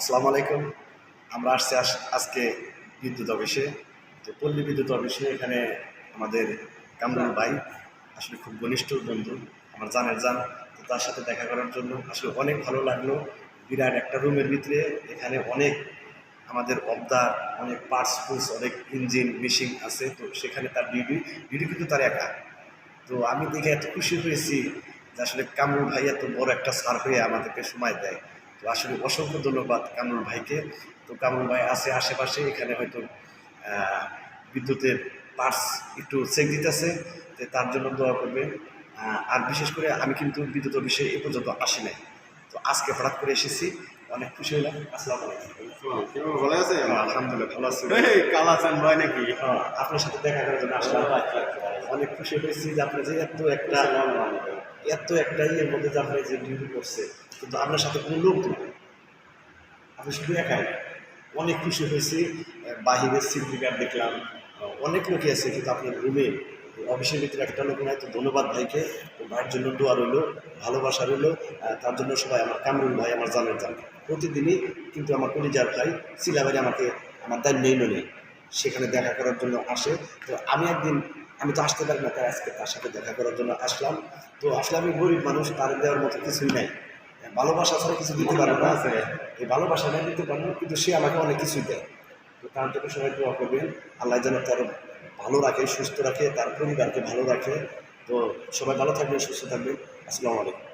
আসসালামু আলাইকুম। আমরা আসছি আস- আজকে বিদ্যুৎ অফিসে। তো পল্লী বিদ্যুৎ অফিসে এখানে আমাদের কামরুল ভাই, আসলে খুব ঘনিষ্ঠ বন্ধু, আমার জানের জান, তো তার সাথে দেখা করার জন্য আসলে অনেক ভালো লাগল। বিরাট একটা রুমের ভিতরে এখানে অনেক আমাদের অবদার, অনেক পার্টস ফুলস অনেক ইঞ্জিন মেশিন আছে, তো সেখানে তার ডিউটি ডিউটি কিন্তু তার একা। তো আমি দেখে এত খুশি হয়েছি যে আসলে কামরুল ভাই এত বড় একটা সার হয়ে আমাদেরকে সময় দেয়। তো আসলে অসংখ্য ধন্যবাদ কামরুল ভাইকে। তো কামরুল ভাই আছে আশেপাশে এখানে হয়তো বিদ্যুতের পার্টস একটু চেক দিতেছে তো তার জন্য দোয়া করবে। আর বিশেষ করে আমি কিন্তু বিদ্যুৎ অফিসে এ পর্যন্ত আসি নাই। তো আজকে হঠাৎ করে এসেছি অনেক খুশি হলাম। আসসালামু আলাইকুম। ভালো আছে আলহামদুলিল্লাহ ভালো আছি। এই কালাচান ভাই নাকি? হ্যাঁ, আপনার সাথে দেখা করার জন্য আসলাম। অনেক খুশি হয়েছি যে আপনি যে এত একটা এত একটা ইয়ের মধ্যে যে আপনি যে ডিউটি করছে কিন্তু আপনার সাথে কোনো লোক নেই। আপনি শুধু একাই। অনেক খুশি হয়েছি বাহিরের সিন্ডিকেট দেখলাম। অনেক লোকই আছে, কিন্তু আপনার রুমে অফিসের ভিতরে একটা লোক নাই, তো ধন্যবাদ ভাইকে। ভাইয়ের জন্য দোয়া রইল, ভালোবাসা রইল তার জন্য সবাই আমার কামরুল ভাই, আমার জানের জান। প্রতিদিনই কিন্তু আমার কলিজার ভাই সিলাবারি আমাকে আমার দায় নেই নেই সেখানে দেখা করার জন্য আসে। তো আমি একদিন, আমি তো আসতে পারি না, তাই আজকে তার সাথে দেখা করার জন্য আসলাম। তো আসলে আমি গরিব মানুষ, তার দেওয়ার মতো কিছুই নাই। ভালোবাসা ছাড়া কিছু দিতে পারব না। এই ভালোবাসা না দিতে পারব কিন্তু সে আমাকে অনেক কিছুই দেয়। তো তার জন্য সবাই দোয়া করবেন, আল্লাহ যেন তার ভালো রাখে, সুস্থ রাখে, তার পরিবারকে ভালো রাখে। তো সবাই ভালো থাকবেন, সুস্থ থাকবেন। আসসালামু আলাইকুম।